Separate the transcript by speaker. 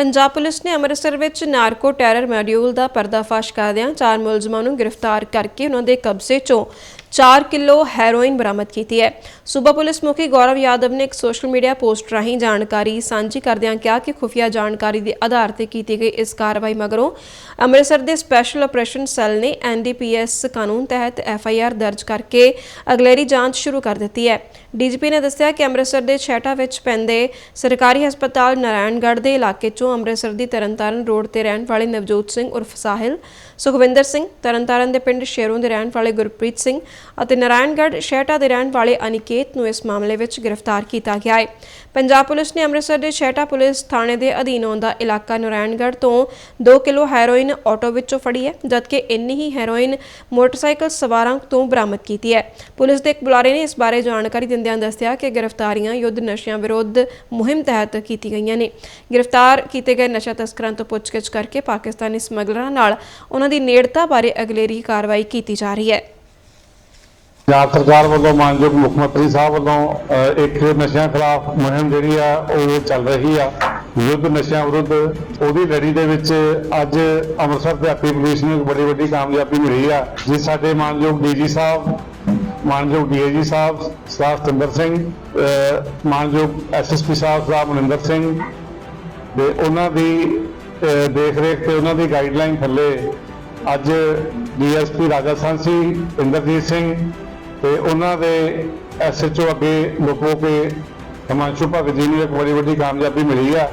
Speaker 1: Punjab police ਨੇ ਅੰਮ੍ਰਿਤਸਰ ਵਿੱਚ narco terror module ਦਾ ਪਰਦਾਫਾਸ਼ ਕਰਦਿਆਂ ਚਾਰ ਮੁਲਜ਼ਮਾਂ ਨੂੰ ਗ੍ਰਿਫਤਾਰ ਕਰਕੇ ਉਹਨਾਂ ਦੇ ਕਬਜ਼ੇ 'ਚੋਂ 4 ਕਿਲੋ ਹੈਰੋਇਨ ਬਰਾਮਦ ਕੀਤੀ ਹੈ। ਸੂਬਾ ਪੁਲਿਸ ਮੁਖੀ ਗੌਰਵ ਯਾਦਵ ਨੇ ਇੱਕ ਸੋਸ਼ਲ ਮੀਡੀਆ ਪੋਸਟ ਰਾਹੀਂ ਜਾਣਕਾਰੀ ਸਾਂਝੀ ਕਰਦਿਆਂ ਕਿਹਾ ਕਿ ਖੁਫੀਆ ਜਾਣਕਾਰੀ ਦੇ ਆਧਾਰ ਤੇ ਕੀਤੀ ਗਈ ਇਸ ਕਾਰਵਾਈ ਮਗਰੋਂ ਅੰਮ੍ਰਿਤਸਰ ਦੇ ਸਪੈਸ਼ਲ ਆਪਰੇਸ਼ਨ ਸੈੱਲ ਨੇ ਐਨਡੀਪੀਐਸ ਕਾਨੂੰਨ ਤਹਿਤ ਐਫਆਈਆਰ ਦਰਜ ਕਰਕੇ ਅਗਲੇਰੀ ਜਾਂਚ ਸ਼ੁਰੂ ਕਰ ਦਿੱਤੀ ਹੈ। ਡੀਜੀਪੀ ਨੇ ਦੱਸਿਆ ਕਿ ਅੰਮ੍ਰਿਤਸਰ ਦੇ ਛੇਟਾ ਵਿੱਚ ਪੈਂਦੇ ਸਰਕਾਰੀ ਹਸਪਤਾਲ ਨਾਰਾਇਣਗੜ੍ਹ ਦੇ ਇਲਾਕੇ 'ਚੋਂ ਅੰਮ੍ਰਿਤਸਰ ਦੀ ਤਰਨਤਾਰਨ ਰੋਡ ਤੇ ਰਹਿਣ ਵਾਲੇ ਨਵਜੋਤ ਸਿੰਘ ਉਰਫ ਸਾਹਿਲ, ਸੁਖਵਿੰਦਰ ਸਿੰਘ ਤਰਨਤਾਰਨ ਦੇ ਪਿੰਡ ਸ਼ੇਰੋਂ ਦੇ ਰਹਿਣ ਵਾਲੇ ਗੁਰਪ੍ਰੀਤ ਸਿੰਘ ਅਤੇ ਨਾਰਾਇਣਗੜ੍ਹ ਛੇਟਾ ਦੇ ਰਹਿਣ ਵਾਲੇ ਅਨਿਕੇਤ ਨੂੰ ਇਸ ਮਾਮਲੇ ਵਿੱਚ ਗ੍ਰਿਫਤਾਰ ਕੀਤਾ ਗਿਆ ਹੈ। ਪੰਜਾਬ ਪੁਲਿਸ ਨੇ ਅੰਮ੍ਰਿਤਸਰ ਦੇ ਸ਼ਹਿਟਾ ਪੁਲਿਸ ਥਾਣੇ ਦੇ ਅਧੀਨ ਆਉਂਦਾ ਇਲਾਕਾ ਨਾਰਾਇਣਗੜ੍ਹ ਤੋਂ 2 ਕਿਲੋ ਹੈਰੋਇਨ ਆਟੋ ਵਿੱਚੋਂ ਫੜੀ ਹੈ, ਜਦਕਿ ਇੰਨੀ ਹੀ ਹੈਰੋਇਨ ਮੋਟਰਸਾਈਕਲ ਸਵਾਰਾਂ ਤੋਂ ਬਰਾਮਦ ਕੀਤੀ ਹੈ। ਪੁਲਿਸ ਦੇ ਇੱਕ ਬੁਲਾਰੇ ਨੇ ਇਸ ਬਾਰੇ ਜਾਣਕਾਰੀ ਦਿੰਦਿਆਂ ਦੱਸਿਆ ਕਿ ਗ੍ਰਿਫਤਾਰੀਆਂ ਯੁੱਧ ਨਸ਼ਿਆਂ ਵਿਰੁੱਧ ਮੁਹਿੰਮ ਤਹਿਤ ਕੀਤੀ ਗਈਆਂ ਨੇ। ਗ੍ਰਿਫਤਾਰ ਕੀਤੇ ਗਏ ਨਸ਼ਾ ਤਸਕਰਾਂ ਤੋਂ ਪੁੱਛਗਿੱਛ ਕਰਕੇ ਪਾਕਿਸਤਾਨੀ ਸਮਗਲਰਾਂ ਨਾਲ ਉਹਨਾਂ ਦੀ ਨੇੜਤਾ ਬਾਰੇ ਅਗਲੇਰੀ ਕਾਰਵਾਈ ਕੀਤੀ ਜਾ ਰਹੀ ਹੈ।
Speaker 2: ਪੰਜਾਬ ਸਰਕਾਰ ਵੱਲੋਂ ਮਾਨਯੋਗ ਮੁੱਖ ਮੰਤਰੀ ਸਾਹਿਬ ਵੱਲੋਂ ਇੱਕ ਨਸ਼ਿਆਂ ਖਿਲਾਫ ਮੁਹਿੰਮ ਜਿਹੜੀ ਆ ਉਹ ਚੱਲ ਰਹੀ ਆ। ਯੁੱਧ ਨਸ਼ਿਆਂ ਵਿਰੁੱਧ ਉਹਦੀ ਲੜੀ ਦੇ ਵਿੱਚ ਅੱਜ ਅੰਮ੍ਰਿਤਸਰ ਦੇ ਆਪੀ ਪੁਲਿਸ ਨੂੰ ਇੱਕ ਬੜੀ ਵੱਡੀ ਕਾਮਯਾਬੀ ਮਿਲੀ ਆ ਜਿਸ ਸਾਡੇ ਮਾਨਯੋਗ ਡੀਜੀ ਸਾਹਿਬ ਮਾਨਯੋਗ ਡੀਏਜੀ ਸਾਹਿਬ ਸਰਦਾਰ ਸਤਿੰਦਰ ਸਿੰਘ ਅ, ਮਾਨਯੋਗ ਐਸਐਸਪੀ ਸਾਹਿਬ ਸਰਦਾਰ ਮਨਿੰਦਰ ਸਿੰਘ ਤੇ ਉਹਨਾਂ ਦੀ ਦੇਖ ਰੇਖ ਤੇ ਉਹਨਾਂ ਦੀ ਗਾਈਡਲਾਈਨ ਥੱਲੇ ਅੱਜ ਡੀਐਸਪੀ ਰਾਜਾ ਸਾਂਸੀ ਇੰਦਰਜੀਤ ਸਿੰਘ ਤੇ ਉਹਨਾਂ ਦੇ ਐਸਐਚਓ ਅੱਗੇ ਲੁਕੋ ਕੇ ਹਿਮਾਂਸ਼ੂ ਭਗਤ ਜੀ ਨੂੰ ਇੱਕ ਬੜੀ ਵੱਡੀ ਕਾਮਯਾਬੀ ਮਿਲੀ ਆ।